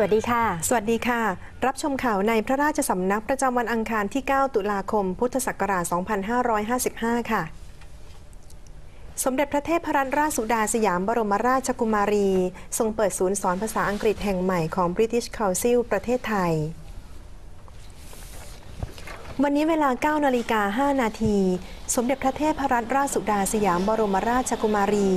สวัสดีค่ะ สวัสดีค่ะ รับชมข่าวในพระราชสำนักประจำวันอังคารที่ 9 ตุลาคม พุทธศักราช 2555 ค่ะ สมเด็จพระเทพรัตนราชสุดาสยามบรมราชกุมารี ทรงเปิดศูนย์สอนภาษาอังกฤษแห่งใหม่ของ British Council ประเทศไทย วันนี้เวลา 9 นาฬิกา 5 นาที สมเด็จพระเทพรัตนราชสุดาสยามบรมราชกุมารี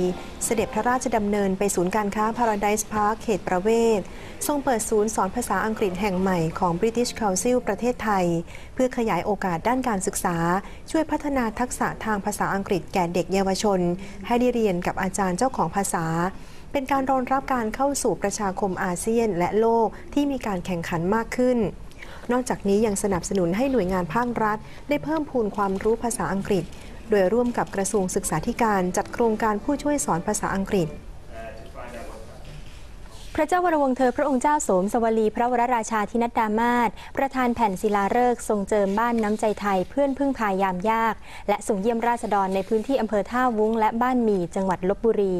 เสด็จพระราชดำเนินไปศูนย์การค้า Paradise Park เขตประเวศ ทรงเปิดศูนย์สอนภาษาอังกฤษแห่งใหม่ของ British Council ประเทศไทย เพื่อขยายโอกาสด้านการศึกษา ช่วยพัฒนาทักษะทางภาษาอังกฤษแก่เด็กเยาวชน ให้ได้เรียนกับอาจารย์เจ้าของภาษาเป็นการรองรับการเข้าสู่ประชาคมอาเซียนและโลกที่มีการแข่งขันมากขึ้น นอกจากนี้ยังสนับสนุนให้หน่วยงานภาครัฐ ได้เพิ่มพูนความรู้ภาษาอังกฤษ โดยร่วมกับกระทรวงศึกษาธิการจัดโครงการผู้ช่วยสอนภาษาอังกฤษพระเจ้าวรวงศ์เธอพระองค์เจ้าโสมสวลีพระวรราชาธินัดดามาศประธานแผ่นศิลาฤกษ์ทรงเจิมบ้านน้ำใจไทยเพื่อนพึ่งพายามยาก และส่งเยี่ยมราษฎรในพื้นที่อำเภอท่าวุ้งและบ้านหมี่จังหวัดลบบุรี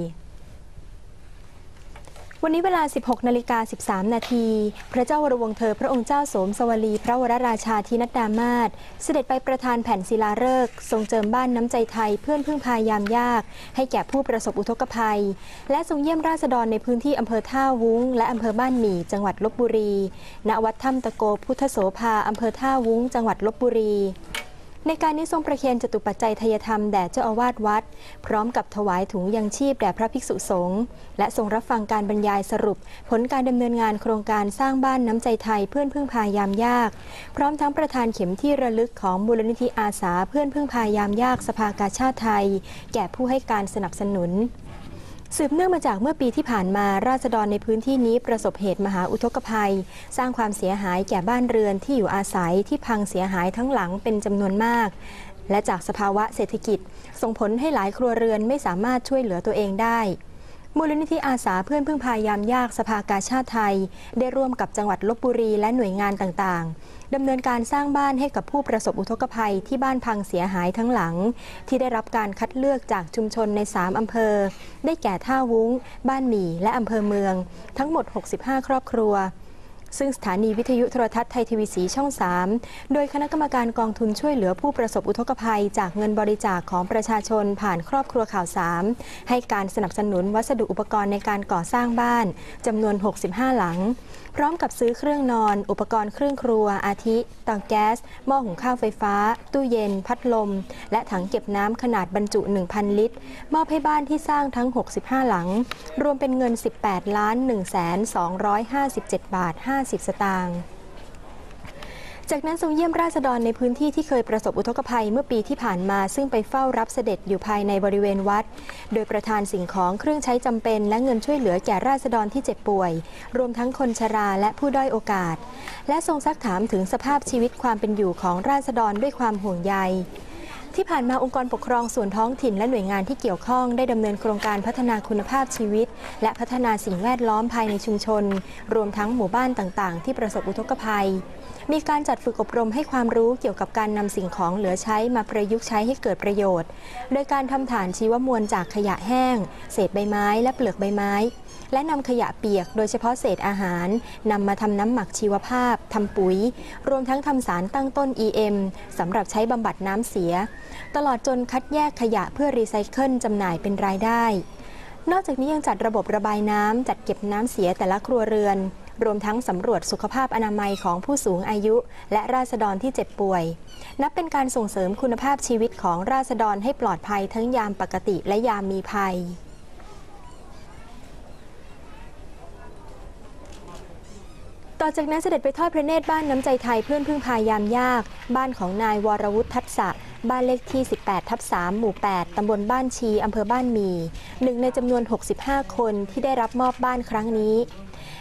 วันนี้เวลา 16นาฬิกา13 นาที พระเจ้าวรวงเธอพระองค์เจ้าโสมสวลี พระวรราชาธินัดดามาศเสด็จไปประธานแผ่นศิลาฤกษ์ทรงเจิมบ้านน้ำใจไทยเพื่อนพึ่งพายามยาก ให้แก่ผู้ประสบอุทกภัย และทรงเยี่ยมราษฎรในพื้นที่อำเภอท่าวุ้ง และอำเภอบ้านหมี่จังหวัดลบบุรี ณ วัดถ้ำตะโกพุทธโสภาอำเภอท่าวุ้ง จังหวัดลบบุรี ในการนี้ทรงประเคนจตุปัจจัยทยธรรมแด่เจ้าอาวาสวัด พร้อมกับถวายถุงยังชีพแด่พระภิกษุสงฆ์และทรงรับฟังการบรรยายสรุป ผลการดำเนินงานโครงการสร้างบ้านน้ำใจไทยเพื่อนพึ่งพายามยาก พร้อมทั้งประธานเข็มที่ระลึกของมูลนิธิอาสาเพื่อนพึ่งพายามยากสภากาชาติไทย แก่ผู้ให้การสนับสนุน สืบเนื่องมาจากเมื่อปีที่ผ่านมาราษฎรในพื้นที่นี้ประสบเหตุมหาอุทกภัย สร้างความเสียหายแก่บ้านเรือนที่อยู่อาศัยที่พังเสียหายทั้งหลังเป็นจำนวนมาก และจากสภาวะเศรษฐกิจ ส่งผลให้หลายครัวเรือนไม่สามารถช่วยเหลือตัวเองได้ มูลนิธิอาสาเพื่อนพึ่งพายามยากสภากาชาติไทย ได้ร่วมกับจังหวัดลบบุรีและหน่วยงานต่างๆดำเนินการสร้างบ้านให้กับผู้ประสบอุทกภัยที่บ้านพังเสียหายทั้งหลัง ที่ได้รับการคัดเลือกจากชุมชนใน 3 อำเภอ ได้แก่ท่าวุ้ง บ้านหมี่และอำเภอเมือง ทั้งหมด 65 ครอบครัว ซึ่งสถานีวิทยุโทรทัศน์ไทยทีวีสีช่อง 3 โดยคณะกรรมการกองทุนช่วยเหลือผู้ประสบอุทกภัย จากเงินบริจาคของประชาชนผ่านครอบครัวข่าว 3 ให้การสนับสนุนวัสดุอุปกรณ์ในการก่อสร้างบ้านจำนวน 65 หลัง พร้อมกับซื้อเครื่องนอน อุปกรณ์เครื่องครัว อาทิเตาแก๊ส หม้อหุงข้าวไฟฟ้า ตู้เย็น พัดลม และถังเก็บน้ำขนาดบรรจุ 1,000 ลิตร มอบให้บ้านที่สร้างทั้ง 65 หลัง รวมเป็นเงิน 18 ล้าน1แสน257 บาท50 สตางค์จากนั้นทรงเยี่ยมราษฎรในพื้นที่ที่เคยประสบอุทกภัยเมื่อปีที่ผ่านมา ซึ่งไปเฝ้ารับเสด็จอยู่ภายในบริเวณวัด โดยประทานสิ่งของเครื่องใช้จำเป็น และเงินช่วยเหลือแก่ราษฎรที่เจ็บป่วย รวมทั้งคนชราและผู้ด้อยโอกาส และทรงซักถามถึงสภาพชีวิตความเป็นอยู่ของราษฎรด้วยความห่วงใย ที่ผ่านมาองค์กรปกครองส่วนท้องถิ่นและหน่วยงานที่เกี่ยวข้องได้ดำเนินโครงการพัฒนาคุณภาพชีวิต และพัฒนาสิ่งแวดล้อมภายในชุมชน รวมทั้งหมู่บ้านต่างๆ ที่ประสบอุทกภัย มีการจัดฝึกอบรมให้ความรู้เกี่ยวกับการนำสิ่งของเหลือใช้มาประยุกต์ใช้ให้เกิดประโยชน์ โดยการทำฐานชีวมวลจากขยะแห้ง เศษใบไม้และเปลือกใบไม้และนำขยะเปียกโดยเฉพาะเศษอาหารนำมาทำน้ำหมักชีวภาพทำปุ๋ย รวมทั้งทำสารตั้งต้น EM สำหรับใช้บำบัดน้ำเสียตลอดจนคัดแยกขยะเพื่อรีไซเคิลจำหน่ายเป็นรายได้ นอกจากนี้ยังจัดระบบระบายน้ำจัดเก็บน้ำเสียแต่ละครัวเรือน รวมทั้งสำรวจสุขภาพอนามัยของผู้สูงอายุ และราษฎรที่เจ็บป่วย นับเป็นการส่งเสริมคุณภาพชีวิตของราษฎรให้ปลอดภัยทั้งยามปกติและยามมีภัย ต่อจากนั้นเสด็จไปทอดพระเนตรบ้านน้ำใจไทยเพื่อนพึ่งพายามยาก บ้านของนายวรวุฒิทัศะบ้านเลขที่ 18 ทับ 3 หมู่ 8 ตำบลบ้านชี อำเภอบ้านมี หนึ่งในจำนวน 65 คนที่ได้รับมอบบ้านครั้งนี้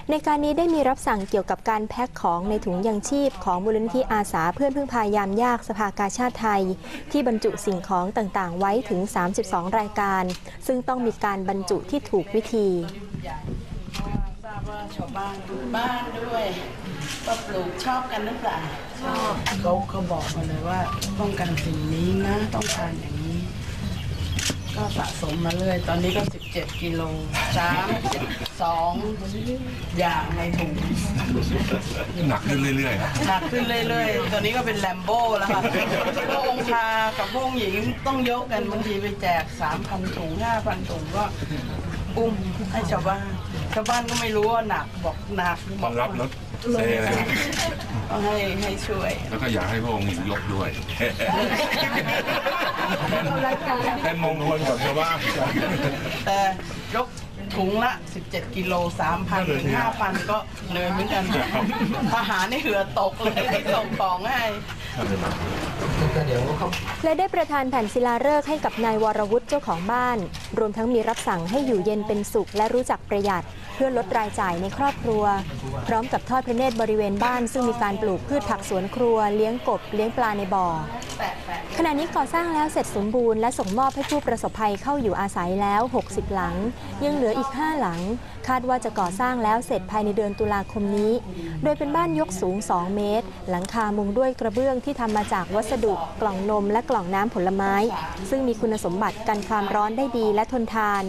ในการนี้ได้มีรับสั่งเกี่ยวกับการแพ็คของในถุงยังชีพของมูลนิธิอาสาเพื่อนพึ่งพายามยากสภากาชาติไทย ที่บรรจุสิ่งของต่างๆ ไว้ถึง 32 รายการ ซึ่งต้องมีการบรรจุที่ถูกวิธี ราบว่าชาวบ้านดูบ้านด้วยก็ปลูกชอบกันหรือเปล่าชอบเขาเขาบอกมาเลยว่าต้องการสิ่งนี้นะต้องการอย่างนี้ ก็สะสมมาเรื่อย ตอนนี้ก็ 17กิโลสามสองอย่างในถุงหนักขึ้นเรื่อยๆนะหนักขึ้นเรื่อยๆ ตอนนี้ก็เป็นแลมโบ้แล้วค่ะพระองค์ชากับพระองค์หญิงต้องยกกันบางทีไปแจก 3,000ถุง5,000ถุงก็อุ้มให้ชาวบ้าน ชาวบ้านก็ไม่รู้ว่าหนักบอกหนักต้อนรับรถเซ่เลยนะต้องให้ให้ช่วย แล้วก็อยากให้พระองค์หญิงยกด้วย เป็นมงคลกับชาวบ้าน แต่ยกถุงละ 17 กิโล3,000ถึง5,000 ก็เหนื่อยเหมือนกัน ทหารนี่เหือตกเลยที่ส่งของให้ และได้ประทานแผ่นศิลาฤกษ์ให้กับนายวรวุฒิเจ้าของบ้าน รวมทั้งมีรับสั่งให้อยู่เย็นเป็นสุข และรู้จักประหยัด เพื่อลดรายจ่ายในครอบครัว พร้อมกับทอดพระเนตรบริเวณบ้าน ซึ่งมีการปลูกพืชผักสวนครัว เลี้ยงกบเลี้ยงปลาในบ่อ ณะนี้ก่อสร้างแล้วเสร็จสมบูรณ์และส่งมอบให้ผู้ประสบภัยเข้าอยู่อาศัยแล้ว 60 หลัง ยังเหลืออีก 5 หลัง คาดว่าจะก่อสร้างแล้วเสร็จภายในเดือนตุลาคมนี้ โดยเป็นบ้านยกสูง 2 เมตร หลังคามุงด้วยกระเบื้องที่ทำมาจากวัสดุกล่องนมและกล่องน้ำผลไม้ ซึ่งมีคุณสมบัติกันความร้อนได้ดีและทนทาน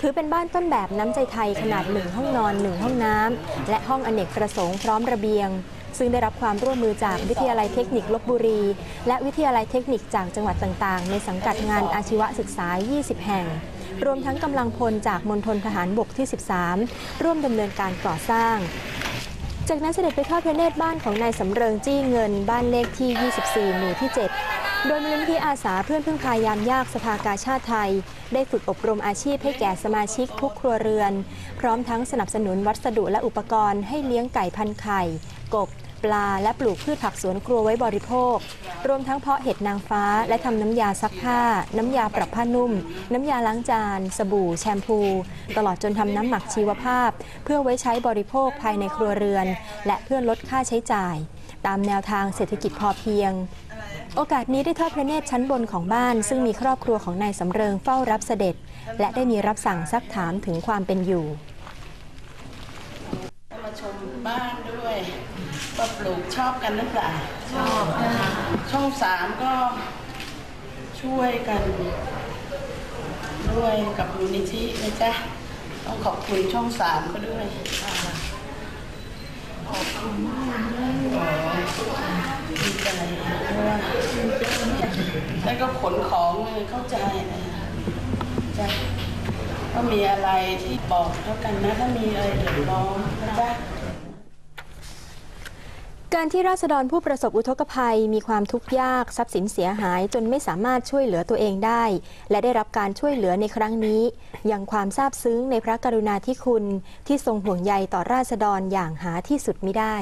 ถือเป็นบ้านต้นแบบน้ำใจไทยขนาด 1 ห้องนอน 1 ห้องน้ำ และห้องอเนกประสงค์พร้อมระเบียง ซึ่งได้รับความร่วมมือจากวิทยาลัยเทคนิคลบบุรี และวิทยาลัยเทคนิคจากจังหวัดต่างๆ ในสังกัดงานอาชีวศึกษา 20 แห่ง รวมทั้งกำลังพลจากมณฑลทหารบกที่ 13 ร่วมดำเนินการก่อสร้างจากนั้นเสด็จไปทอดพระเนตรบ้านของนายสำเริงจี้เงินบ้านเลขที่ 24 หมู่ที่ 7 โดยมูลนิธิอาสาเพื่อนพึ่งพายามยากสภากาชาติไทย ได้ฝึกอบรมอาชีพให้แก่สมาชิกทุกครัวเรือน พร้อมทั้งสนับสนุนวัสดุและอุปกรณ์ให้เลี้ยงไก่พันไข่ กบ ปลาและปลูกพืชผักสวนครัวไว้บริโภค รวมทั้งเพาะเห็ดนางฟ้า และทำน้ำยาซักผ้า น้ำยาปรับผ้านุ่ม น้ำยาล้างจาน สบู่ แชมพู ตลอดจนทำน้ำหมักชีวภาพ เพื่อไว้ใช้บริโภคภายในครัวเรือน และเพื่อลดค่าใช้จ่าย ตามแนวทางเศรษฐกิจพอเพียงโอกาสนี้ได้ทอดพระเนตรชั้นบนของบ้าน ซึ่งมีครอบครัวของนายสำเริงเฝ้ารับเสด็จ และได้มีรับสั่งซักถามถึงความเป็นอยู่ มาชมบ้านด้วย ว่าปลูกชอบกันหรือเปล่าชอบนะคะช่องสามก็ช่วยกัน ด้วยกับมูลนิธินะจ๊ะต้องขอบคุณช่องสามก็ด้วยขอบคุณมากดีใจเพราะว่าแล้วก็ขนของเลยเข้าใจนะจ้ะก็มีอะไรที่บอกแล้วกันนะถ้ามีอะไรเดือดร้อนนะจ๊ะ การที่ราษฎรผู้ประสบอุทกภัย มีความทุกข์ยากทรัพย์สินเสียหาย จนไม่สามารถช่วยเหลือตัวเองได้ และได้รับการช่วยเหลือในครั้งนี้ ยังความซาบซึ้งในพระกรุณาธิคุณที่ทรงห่วงใยต่อราษฎรอย่างหาที่สุดไมิได้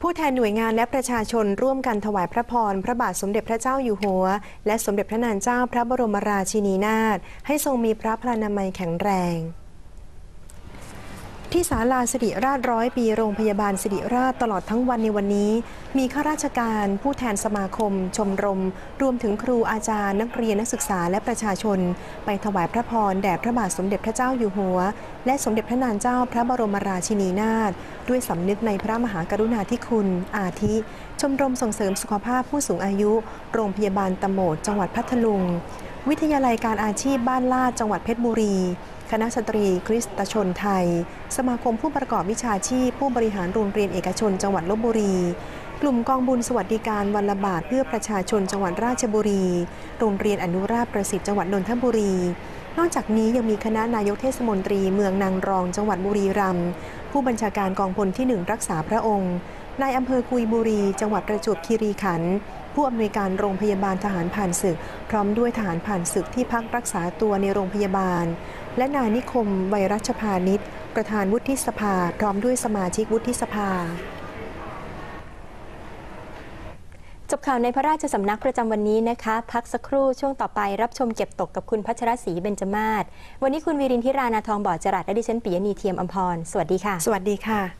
ผู้แทนหน่วยงานและประชาชนร่วมกันถวายพระพร พระบาทสมเด็จพระเจ้าอยู่หัว และสมเด็จพระนางเจ้าพระบรมราชินีนาถให้ทรงมีพระพลานามัยแข็งแรง ที่ศาลาสิริราชร้อยปีโรงพยาบาลสิริราชตลอดทั้งวันในวันนี้ มีข้าราชการผู้แทนสมาคม ชมรม รวมถึงครูอาจารย์นักเรียนนักศึกษาและประชาชน ไปถวายพระพรแด่พระบาทสมเด็จพระเจ้าอยู่หัว และสมเด็จพระนางเจ้าพระบรมราชินีนาถด้วยสำนึกในพระมหากรุณาธิคุณ อาทิ ชมรมส่งเสริมสุขภาพผู้สูงอายุ โรงพยาบาลตะโหมดจังหวัดพัทลุง วิทยาลัยการอาชีพบ้านลาดจังหวัดเพชรบุรี คณะสตรีคริสตชนไทย สมาคมผู้ประกอบวิชาชีพ ผู้บริหารโรงเรียนเอกชนจังหวัดลบบุรี กลุ่มกองบุญสวัสดิการวันละบาทเพื่อประชาชนจังหวัดราชบุรี โรงเรียนอนุราชประสิทธิ์จังหวัดนนทบุรี นอกจากนี้ยังมีคณะนายกเทศมนตรีเมืองนางรองจังหวัดบุรีรัมย์ผู้บัญชาการกองพลที่หนึ่งรักษาพระองค์นายอำเภอกุยบุรี จังหวัดประจวบคีรีขันธ์ ผู้อำนวยการโรงพยาบาลทหารผ่านศึก พร้อมด้วยทหารผ่านศึกที่พักรักษาตัวในโรงพยาบาล และนายนิคมไวรัชพานิชประธานวุฒิสภา พร้อมด้วยสมาชิกวุฒิสภาจบข่าวในพระราชสำนักประจำวันนี้นะคะ พักสักครู่ช่วงต่อไปรับชมเก็บตกกับคุณพัชรศรีเบญจมาศวันนี้คุณวีรินทิรานาทองบอดจรัสและดิฉันปิยณีเทียมอมพร สวัสดีค่ะ สวัสดีค่ะ